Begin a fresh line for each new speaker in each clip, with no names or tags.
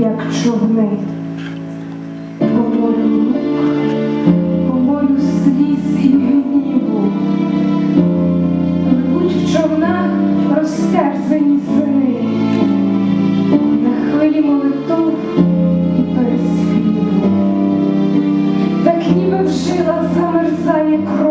як човни, по полю мук, по полю сліз і гніву, Пливуть в човнах розтерзані сини, на хвилі молитов і переспіву, так ніби в жилах замерзає кров.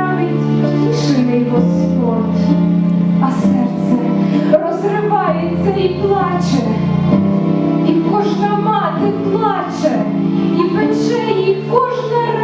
править тішений Господь, а серце розривається і плаче, і кожна мати плаче, і пече їй кожна.